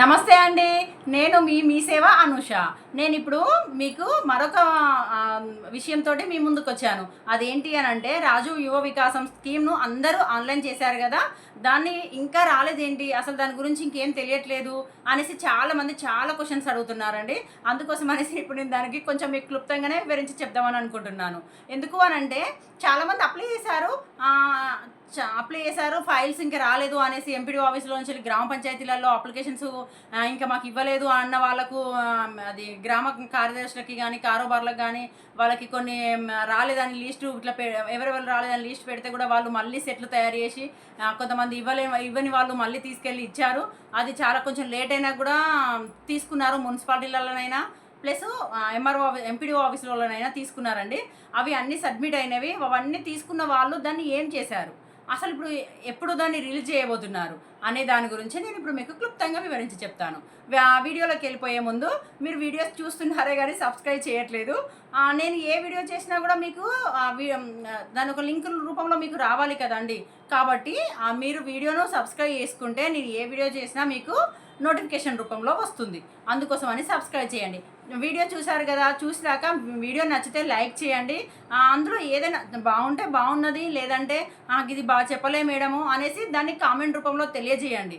నమస్తే అండి. నేను మీ మీ సేవ అనుష. నేను ఇప్పుడు మీకు మరొక విషయంతో మీ ముందుకు వచ్చాను అదేంటి అని అంటే రాజు యువ వికాసం స్కీమ్ను అందరూ ఆన్లైన్ చేశారు కదా. దాన్ని ఇంకా రాలేదేంటి? అసలు దాని గురించి ఇంకేం తెలియట్లేదు అనేసి చాలామంది చాలా క్వశ్చన్స్ అడుగుతున్నారండి. అందుకోసం అనేసి ఇప్పుడు నేను దానికి కొంచెం మీకు క్లుప్తంగానే వివరించి చెప్దామని అనుకుంటున్నాను. ఎందుకు అని అంటే చాలామంది అప్లై చేశారు. అప్లై చేశారు ఫైల్స్ ఇంకా రాలేదు అనేసి ఎంపీడీ ఆఫీస్లో నుంచి గ్రామ పంచాయతీలలో అప్లికేషన్స్ ఇంకా మాకు ఇవ్వలేదు అన్న వాళ్ళకు అది గ్రామ కార్యదర్శులకి కానీ కారోబార్లకు కానీ వాళ్ళకి కొన్ని రాలేదని లిస్టు ఇట్లా పె ఎవరెవరు రాలేదని లిస్ట్ పెడితే కూడా వాళ్ళు మళ్ళీ సెట్లు తయారు చేసి కొంతమంది ఇవ్వలే ఇవ్వని వాళ్ళు మళ్ళీ తీసుకెళ్ళి ఇచ్చారు. అది చాలా కొంచెం లేట్ అయినా కూడా తీసుకున్నారు మున్సిపాలిటీలలోనైనా ప్లస్ ఎంఆర్ఓ ఎంపీడీఓ ఆఫీసులలోనైనా తీసుకున్నారండి. అవి అన్నీ సబ్మిట్ అయినవి అవన్నీ తీసుకున్న వాళ్ళు దాన్ని ఏం చేశారు? అసలు ఇప్పుడు ఎప్పుడు దాన్ని రిలీజ్ చేయబోతున్నారు అనే దాని గురించి నేను ఇప్పుడు మీకు క్లుప్తంగా వివరించి చెప్తాను. ఆ వీడియోలోకి వెళ్ళిపోయే ముందు మీరు వీడియోస్ చూస్తున్నారే కానీ సబ్స్క్రైబ్ చేయట్లేదు. నేను ఏ వీడియో చేసినా కూడా మీకు దాని ఒక లింక్ రూపంలో మీకు రావాలి కదండి. కాబట్టి ఆ, మీరు వీడియోను సబ్స్క్రైబ్ చేసుకుంటే నేను ఏ వీడియో చేసినా మీకు నోటిఫికేషన్ రూపంలో వస్తుంది. అందుకోసం అని సబ్స్క్రైబ్ చేయండి. వీడియో చూసారు కదా చూసినాక వీడియో నచ్చితే లైక్ చేయండి. అందులో ఏదైనా బాగుంటే బాగున్నది లేదంటే ఇది బాగా చెప్పలే మేడము అనేసి దాన్ని కామెంట్ రూపంలో తెలియజేయండి.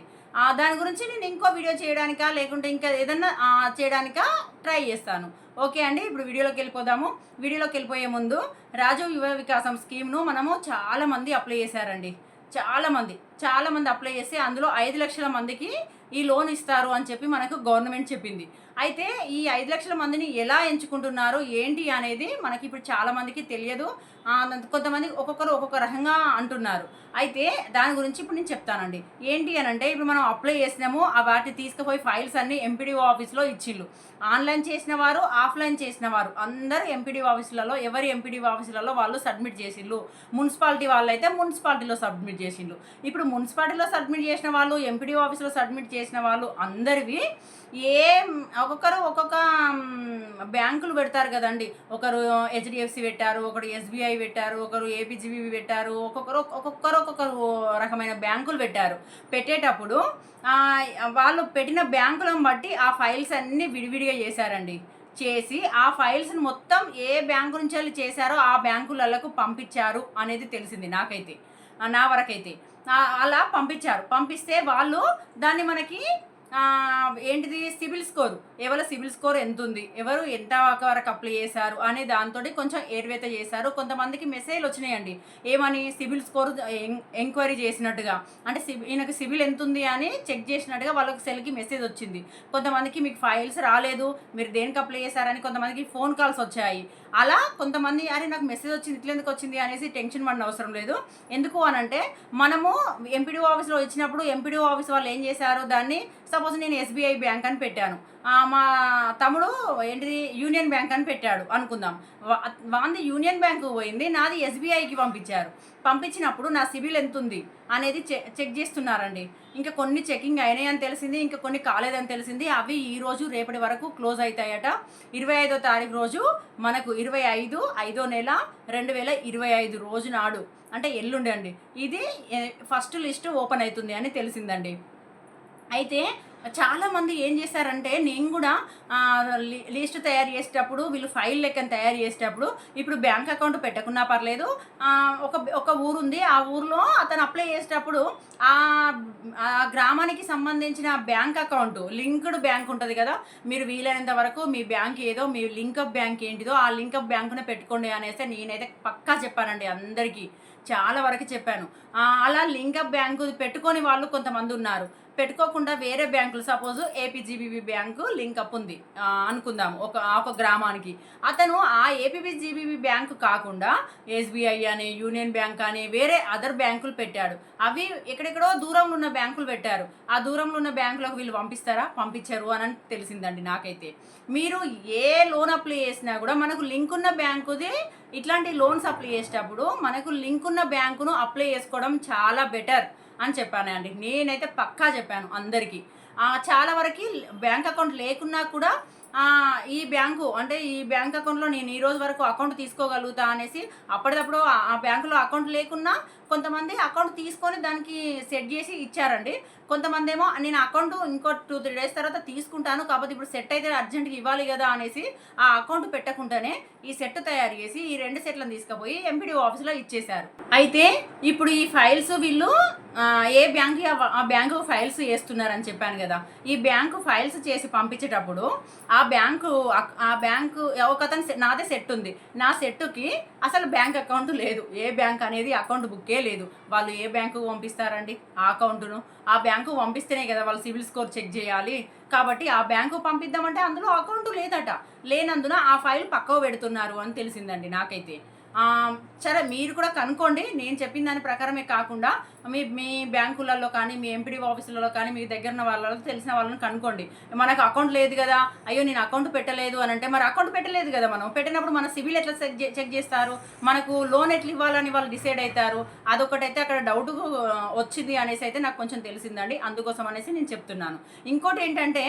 దాని గురించి నేను ఇంకో వీడియో చేయడానికా లేకుంటే ఇంకా ఏదైనా చేయడానికా ట్రై చేస్తాను. ఓకే అండి ఇప్పుడు వీడియోలోకి వెళ్ళిపోదాము. వీడియోలోకి వెళ్ళిపోయే ముందు రాజు యువ వికాసం స్కీమ్ను మనము చాలామంది అప్లై చేశారండి. చాలామంది చాలామంది అప్లై చేసి అందులో ఐదు లక్షల మందికి ఈ లోన్ ఇస్తారు అని చెప్పి మనకు గవర్నమెంట్ చెప్పింది. అయితే ఈ ఐదు లక్షల మందిని ఎలా ఎంచుకుంటున్నారు ఏంటి అనేది మనకి ఇప్పుడు చాలామందికి తెలియదు. కొంతమంది ఒక్కొక్కరు ఒక్కొక్క రకంగా అంటున్నారు. అయితే దాని గురించి ఇప్పుడు నేను చెప్తానండి. ఏంటి అని అంటే ఇప్పుడు మనం అప్లై చేసినాము ఆ వాటి తీసుకుపోయి ఫైల్స్ అన్ని ఎంపీడీఓ ఆఫీస్లో ఇచ్చిళ్ళు. ఆన్లైన్ చేసిన వారు ఆఫ్లైన్ చేసిన వారు. అందరూ ఎంపీడీఓ ఆఫీసులలో ఎవరి ఎంపీడీఓ ఆఫీసులలో వాళ్ళు సబ్మిట్ చేసిళ్ళు. మున్సిపాలిటీ వాళ్ళు అయితే మున్సిపాలిటీలో సబ్మిట్ చేసిండ్రు ఇప్పుడు మున్సిపాలిటీలో సబ్మిట్ చేసిన వాళ్ళు ఎంపీడీఓ ఆఫీస్లో సబ్మిట్ చేసిన వాళ్ళు అందరివి ఏ ఒక్కొక్కరు ఒక్కొక్క బ్యాంకులు పెడతారు కదండి. ఒకరు హెచ్డిఎఫ్సి పెట్టారు ఒకరు ఎస్బీఐ పెట్టారు ఒకరు ఏపీజీబీ పెట్టారు ఒక్కొక్కరు ఒక్కొక్కరు ఒక్కొక్కరు రకమైన బ్యాంకులు పెట్టారు. పెట్టేటప్పుడు వాళ్ళు పెట్టిన బ్యాంకులను బట్టి ఆ ఫైల్స్ అన్నీ విడివిడిగా చేశారండి. చేసి ఆ ఫైల్స్ని మొత్తం ఏ బ్యాంకు నుంచి వాళ్ళు చేశారో ఆ బ్యాంకులకు పంపించారు అనేది తెలిసింది నాకైతే. నా వరకైతే. అలా పంపించారు. పంపిస్తే వాళ్ళు దాన్ని మనకి ఏంటిది? CIBIL score. ఎవరి సిబిల్ స్కోర్ ఎంత ఉంది ఎవరు ఎంత వరకు అప్లై చేశారు? అనే దాంతో కొంచెం ఏర్వేత చేశారు. కొంతమందికి మెసేజ్లు వచ్చినాయండి. ఏమని? సిబిల్ స్కోర్ ఎంక్వైరీ చేసినట్టుగా. అంటే సిబి ఈయనకు సిబిల్ ఎంత ఉంది అని చెక్ చేసినట్టుగా వాళ్ళకి సెల్కి మెసేజ్ వచ్చింది. కొంతమందికి మీకు ఫైల్స్ రాలేదు. మీరు దేనికి అప్లై చేశారని కొంతమందికి ఫోన్ కాల్స్ వచ్చాయి. అలా కొంతమంది అరే నాకు మెసేజ్ వచ్చింది ఇట్లా ఎందుకు వచ్చింది? అనేసి టెన్షన్ పడిన అవసరం లేదు. ఎందుకు అని అంటే మనము ఎంపీడీఓ ఆఫీస్లో ఇచ్చినప్పుడు ఎంపీడీఓ ఆఫీస్ వాళ్ళు ఏం చేశారు? దాన్ని సపోజ్ సపోజ్ నేను ఎస్బీఐ బ్యాంక్ అని పెట్టాను. మా తమ్ముడు ఏంటిది యూనియన్ బ్యాంక్ అని పెట్టాడు అనుకుందాం. వాంది యూనియన్ బ్యాంకు పోయింది నాది ఎస్బీఐకి పంపించారు. పంపించినప్పుడు నా సిబిల్ ఎంత ఉంది అనేది చె చెక్ చేస్తున్నారండి. ఇంకా కొన్ని చెకింగ్ అయినాయి అని తెలిసింది ఇంకా కొన్ని కాలేదని తెలిసింది. అవి ఈ రోజు రేపటి వరకు క్లోజ్ అవుతాయట ఇరవై ఐదో తారీఖు రోజు మనకు ఇరవై ఐదు ఐదో నెల రెండు వేల ఇరవై ఐదు రోజు నాడు. అంటే ఎల్లుండి అండి ఇది ఫస్ట్ లిస్ట్ ఓపెన్ అవుతుంది అని తెలిసిందండి. అయితే చాలా మంది ఏం చేశారంటే నేను కూడా లిస్ట్ తయారు చేసేటప్పుడు వీళ్ళు ఫైల్ లెక్కను తయారు చేసేటప్పుడు ఇప్పుడు బ్యాంక్ అకౌంట్ పెట్టకున్నా పర్లేదు ఒక ఒక ఊరు ఉంది ఆ ఊర్లో అతను అప్లై చేసేటప్పుడు ఆ గ్రామానికి సంబంధించిన బ్యాంక్ అకౌంట్ లింక్డ్ బ్యాంక్ ఉంటుంది కదా మీరు వీలైనంత వరకు మీ బ్యాంక్ ఏదో మీ లింకప్ బ్యాంక్ ఏంటిదో ఆ లింకప్ బ్యాంకునే పెట్టుకోండి అనేసి నేనైతే పక్కా చెప్పానండి అందరికీ చాలా వరకు చెప్పాను. అలా లింకప్ బ్యాంకు పెట్టుకొని వాళ్ళు కొంతమంది ఉన్నారు. పెట్టుకోకుండా వేరే బ్యాంకులు suppose APGBB bank link up ఉంది. అనుకుందాం. ఒక ఒక గ్రామానికి. అతను ఆ ఏపీజీబీబీ బ్యాంకు కాకుండా ఎస్బీఐ అని యూనియన్ బ్యాంక్ అని వేరే అదర్ బ్యాంకులు పెట్టాడు. అవి ఎక్కడెక్కడో దూరంలో ఉన్న బ్యాంకులు పెట్టారు. ఆ దూరంలో ఉన్న బ్యాంకులకు వీళ్ళు పంపిస్తారా? పంపించరు అని తెలిసిందండి నాకైతే. మీరు ఏ లోన్ అప్లై చేసినా కూడా మనకు లింక్ ఉన్న బ్యాంకుది ఇట్లాంటి లోన్స్ అప్లై చేసేటప్పుడు మనకు లింక్ ఉన్న బ్యాంకును అప్లై చేసుకోవడం చాలా బెటర్. అని చెప్పానండి నేనైతే పక్కా చెప్పాను అందరికీ. చాలా వరకు బ్యాంక్ అకౌంట్ లేకున్నా కూడా ఈ బ్యాంకు అంటే ఈ బ్యాంక్ అకౌంట్లో నేను ఈ రోజు వరకు అకౌంట్ తీసుకోగలుగుతా అనేసి అప్పటికప్పుడు ఆ- బ్యాంకులో అకౌంట్ లేకున్నా కొంతమంది అకౌంట్ తీసుకొని దానికి సెట్ చేసి ఇచ్చారండి. కొంతమంది ఏమో నేను అకౌంట్ ఇంకో టూ త్రీ డేస్ తర్వాత తీసుకుంటాను కాకపోతే ఇప్పుడు సెట్ అయితే అర్జెంట్గా ఇవ్వాలి కదా అనేసి ఆ అకౌంట్ పెట్టకుండానే ఈ సెట్ తయారు చేసి ఈ రెండు సెట్లను తీసుకుపోయి ఎంపీడీ ఆఫీస్లో ఇచ్చేశారు. అయితే ఇప్పుడు ఈ ఫైల్స్ వీళ్ళు ఏ బ్యాంక్ ఆ బ్యాంకు ఫైల్స్ వేస్తున్నారని చెప్పాను కదా. ఈ బ్యాంకు ఫైల్స్ చేసి పంపించేటప్పుడు ఆ బ్యాంకు ఆ బ్యాంకు ఒక అతను నాదే సెట్ ఉంది. నా సెట్కి అసలు బ్యాంక్ అకౌంట్ లేదు. ఏ బ్యాంక్ అనేది అకౌంట్ బుక్కే లేదు. వాళ్ళు ఏ బ్యాంకు పంపిస్తారండి? ఆ అకౌంట్ను. ఆ బ్యాంకు పంపిస్తేనే కదా వాళ్ళు సివిల్ స్కోర్ చెక్ చేయాలి. కాబట్టి ఆ బ్యాంకు పంపిద్దామంటే అందులో అకౌంట్ లేదట. లేనందున ఆ ఫైల్ పక్కకు పెడుతున్నారు అని తెలిసిందండి నాకైతే. సరే మీరు కూడా కనుక్కోండి. నేను చెప్పిన దాని ప్రకారమే కాకుండా మీ మీ బ్యాంకులలో కానీ మీ ఎంపీడీ ఆఫీసులలో కానీ మీ దగ్గర ఉన్న వాళ్ళలో తెలిసిన వాళ్ళని కనుక్కోండి. మనకు అకౌంట్ లేదు కదా. అయ్యో నేను అకౌంట్ పెట్టలేదు అని అంటే మరి అకౌంట్ పెట్టలేదు కదా మనం. పెట్టినప్పుడు మన సివిల్ ఎట్లా చెక్ చెక్ చేస్తారు? మనకు లోన్ ఎట్లా ఇవ్వాలని వాళ్ళు డిసైడ్ అవుతారు అదొకటైతే అక్కడ డౌట్ వచ్చింది అనేసి అయితే నాకు కొంచెం తెలిసిందండి. అందుకోసం అనేసి నేను చెప్తున్నాను. ఇంకోటి ఏంటంటే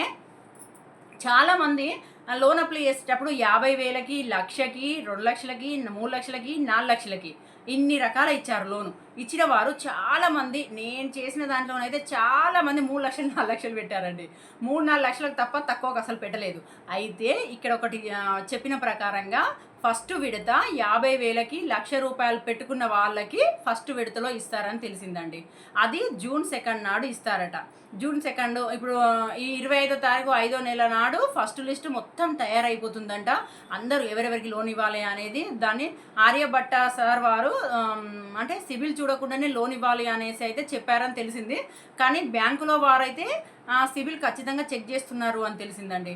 చాలామంది లోన్ అప్లై చేసేటప్పుడు యాభై వేలకి లక్షకి రెండు లక్షలకి మూడు లక్షలకి నాలుగు లక్షలకి ఇన్ని రకాల ఇచ్చారు లోను. ఇచ్చిన వారు చాలామంది నేను చేసిన దాంట్లోనైతే చాలామంది మూడు లక్షలు నాలుగు లక్షలు పెట్టారండి. మూడు నాలుగు లక్షలకు తప్ప తక్కువకు అసలు పెట్టలేదు. అయితే ఇక్కడ ఒకటి చెప్పిన ప్రకారంగా ఫస్ట్ విడత యాభై వేలకి లక్ష రూపాయలు పెట్టుకున్న వాళ్ళకి ఫస్ట్ విడతలో ఇస్తారని తెలిసిందండి. అది జూన్ సెకండ్ నాడు ఇస్తారట. జూన్ సెకండ్ ఇప్పుడు ఈ ఇరవై ఐదో తారీఖు ఐదో నెల నాడు ఫస్ట్ లిస్ట్ మొత్తం తయారైపోతుందంట. అందరూ ఎవరెవరికి లోన్ ఇవ్వాలి అనేది దాన్ని ఆర్యభట్ట సార్ వారు అంటే అంటే సిబిల్ చూడకుండానే లోన్ ఇవ్వాలి అనేసి అయితే చెప్పారని తెలిసింది. కానీ బ్యాంకులో వారైతే ఆ, సిబిల్ ఖచ్చితంగా చెక్ చేస్తున్నారు అని తెలిసిందండి.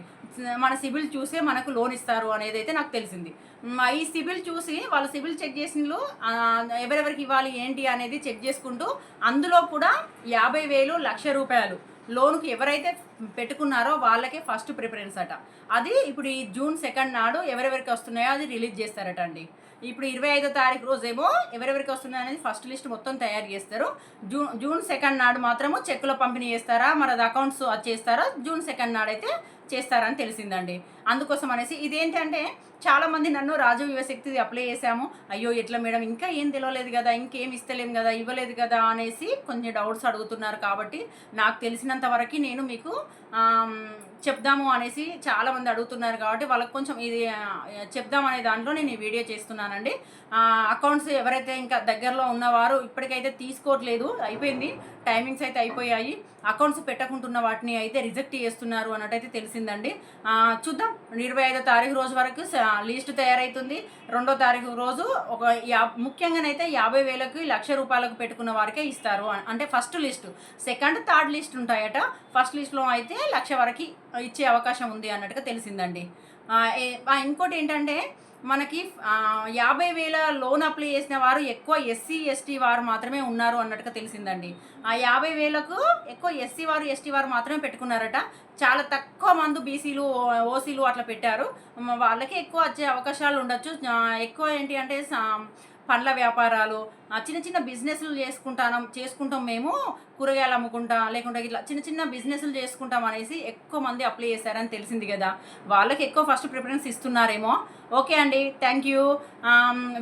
మన సిబిల్ చూసే మనకు లోన్ ఇస్తారు అనేది అయితే నాకు తెలిసింది. ఈ సిబిల్ చూసి వాళ్ళు సిబిల్ చెక్ చేసినలు ఎవరెవరికి ఇవ్వాలి ఏంటి అనేది చెక్ చేసుకుంటూ అందులో కూడా యాభై వేలు లక్ష రూపాయలు లోన్కి ఎవరైతే పెట్టుకున్నారో వాళ్ళకే ఫస్ట్ ప్రిఫరెన్స్ అట. అది ఇప్పుడు ఈ జూన్ సెకండ్ నాడు ఎవరెవరికి వస్తున్నాయో అది రిలీజ్ చేస్తారట అండి. ఇప్పుడు ఇరవై ఐదో తారీఖు రోజేమో ఎవరెవరికి వస్తుంది అనేది ఫస్ట్ లిస్ట్ మొత్తం తయారు చేస్తారు. జూన్ జూన్ సెకండ్ నాడు మాత్రము చెక్కుల పంపిణీ చేస్తారా? మరి అది అకౌంట్స్ అది చేస్తారా? జూన్ సెకండ్ నాడు అయితే చేస్తారని తెలిసిందండి. అందుకోసం అనేసి ఇదేంటంటే చాలామంది నన్ను రాజు యువశక్తి అప్లై చేశాము. అయ్యో ఎట్లా మేడం? ఇంకా ఏం తెలియలేదు కదా ఇంకేం ఇస్తలేం కదా ఇవ్వలేదు కదా అనేసి కొంచెం డౌట్స్ అడుగుతున్నారు కాబట్టి నాకు తెలిసినంత వరకు నేను మీకు చెప్దాము అనేసి చాలామంది అడుగుతున్నారు కాబట్టి వాళ్ళకి కొంచెం ఇది చెప్దాం అనే దాంట్లో నేను ఈ వీడియో చేస్తున్నానండి. అకౌంట్స్ ఎవరైతే ఇంకా దగ్గరలో ఉన్నవారు ఇప్పటికైతే తీసుకోవట్లేదు అయిపోయింది. టైమింగ్స్ అయితే అయిపోయాయి. అకౌంట్స్ పెట్టకుంటున్న వాటిని అయితే రిజెక్ట్ చేస్తున్నారు అన్నట్టయితే తెలిసిందండి. చూద్దాం. ఇరవై ఐదో తారీఖు రోజు వరకు లిస్ట్ తయారవుతుంది రెండో తారీఖు రోజు ఒక యా ముఖ్యంగానైతే యాభై వేలకు లక్ష రూపాయలకు పెట్టుకున్న వారికే ఇస్తారు. అంటే first list second third list ఉంటాయట. ఫస్ట్ లిస్ట్లో అయితే లక్ష వరకు ఇచ్చే అవకాశం ఉంది అన్నట్టుగా తెలిసిందండి. ఇంకోటి ఏంటంటే మనకి యాభై వేల లోన్ అప్లై చేసిన వారు ఎక్కువ ఎస్సీ ఎస్టీ వారు మాత్రమే ఉన్నారు అన్నట్టుగా తెలిసిందండి. ఆ యాభై వేలకు ఎక్కువ ఎస్సీ వారు ఎస్టీ వారు మాత్రమే పెట్టుకున్నారట. చాలా తక్కువ మంది బీసీలు ఓసీలు అట్లా పెట్టారు. వాళ్ళకి ఎక్కువ వచ్చే అవకాశాలు ఉండొచ్చు. ఎక్కువ ఏంటి అంటే పండ్ల వ్యాపారాలు ఆ, చిన్న చిన్న బిజినెస్లు చేసుకుంటాం చేసుకుంటాం మేము కూరగాయలు అమ్ముకుంటాం లేకుంటే ఇట్లా చిన్న చిన్న బిజినెస్లు చేసుకుంటాం అనేసి ఎక్కువ మంది అప్లై చేశారని తెలిసింది కదా. వాళ్ళకి ఎక్కువ ఫస్ట్ ప్రిఫరెన్స్ ఇస్తున్నారేమో. ఓకే అండి థ్యాంక్ యూ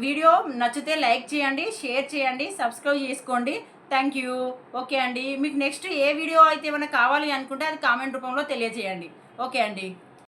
వీడియో నచ్చితే లైక్ చేయండి షేర్ చేయండి సబ్స్క్రైబ్ చేసుకోండి. థ్యాంక్ యూ ఓకే అండి మీకు నెక్స్ట్ ఏ వీడియో అయితే ఏమైనా కావాలి అనుకుంటే అది కామెంట్ రూపంలో తెలియజేయండి. ఓకే అండి.